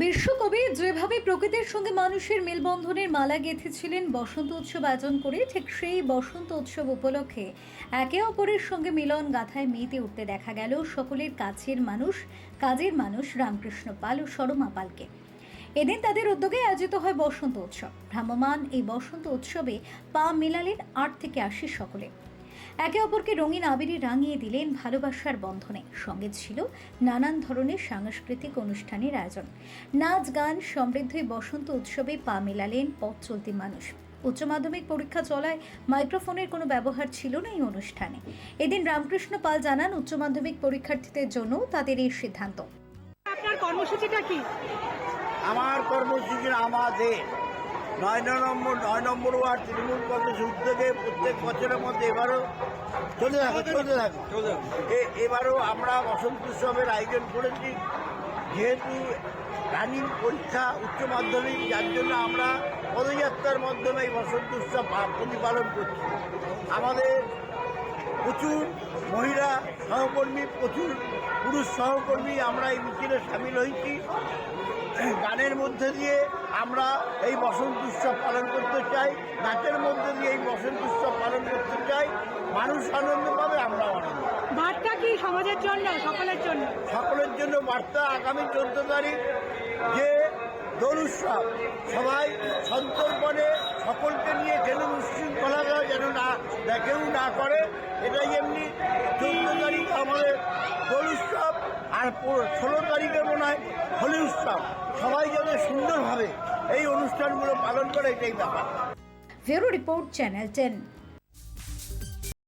বিশ্বকবি যেভাবে প্রকৃতির সঙ্গে মানুষের মেলবন্ধনের মালা গেঁথেছিলেন, বসন্ত উৎসব আয়োজন করে ঠিক সেই বসন্ত উৎসব উপলক্ষে একে অপরের সঙ্গে মিলন গাথায় মেতে উঠতে দেখা গেল সকলের কাছের মানুষ, কাজের মানুষ রামকৃষ্ণ পাল ও সরমা পালকে। এদিন তাদের উদ্যোগে আয়োজিত হয় বসন্ত উৎসব। ভ্রাম্যমান এই বসন্ত উৎসবে পা মেলালেন আট থেকে আশি সকলে। একে অপরকে রঙিন আবিরে রাঙিয়ে দিলেন ভালোবাসার বন্ধনে। সঙ্গে ছিল নানান ধরনের সাংস্কৃতিক অনুষ্ঠানের আয়োজন। নাচ গান সমৃদ্ধ বসন্ত উৎসবে পা মেলালেন পথ চলতি মানুষ। উচ্চ মাধ্যমিক পরীক্ষা চলায় মাইক্রোফোনের কোনো ব্যবহার ছিল না এই অনুষ্ঠানে। এদিন রামকৃষ্ণ পাল জানান উচ্চ মাধ্যমিক পরীক্ষার্থীদের জন্য তাদের এই সিদ্ধান্ত। আপনার কর্মসূচিটা কি? আমার কর্মসূচি আমাদের নয় নম্বর নয় নম্বর ওয়ার্ড তৃণমূল কংগ্রেস উদ্যোগে প্রত্যেক বছরের মধ্যে এবারও চলে থাকে চলে থাকে এবারও আমরা বসন্ত উৎসবের আয়োজন করেছি যেহেতু রানিং পরীক্ষা উচ্চ মাধ্যমিক যার জন্য আমরা পদযাত্রার মাধ্যমে এই বসন্ত উৎসব প্রতিপালন করছি। আমাদের প্রচুর মহিলা সহকর্মী প্রচুর পুরুষ সহকর্মী আমরা এই মিছিলে সামিল হয়েছি। গানের মধ্যে দিয়ে আমরা এই বসন্ত উৎসব পালন করতে চাই নাচের মধ্যে দিয়ে এই বসন্ত উৎসব পালন করতে চাই। মানুষ আনন্দ পাবে আমরাও আনন্দ বার্তা কি সমাজের জন্য সকলের জন্য? সকলের জন্য বার্তা আগামী চোদ্দ তারিখ যে দোল উৎসব। সবাই সন্তর্পণে সকলকে নিয়ে খেলুন যেন কেউ না করে, এটাই এমনি। চোদ্দ তারিখ আমাদের হোলি উৎসব, আর ষোলো তারিখে মনে হয় হোলি উৎসব। সবাই যেন সুন্দরভাবে এই অনুষ্ঠানগুলো পালন করে, এটাই ব্যাপার। Bureau report channel ten.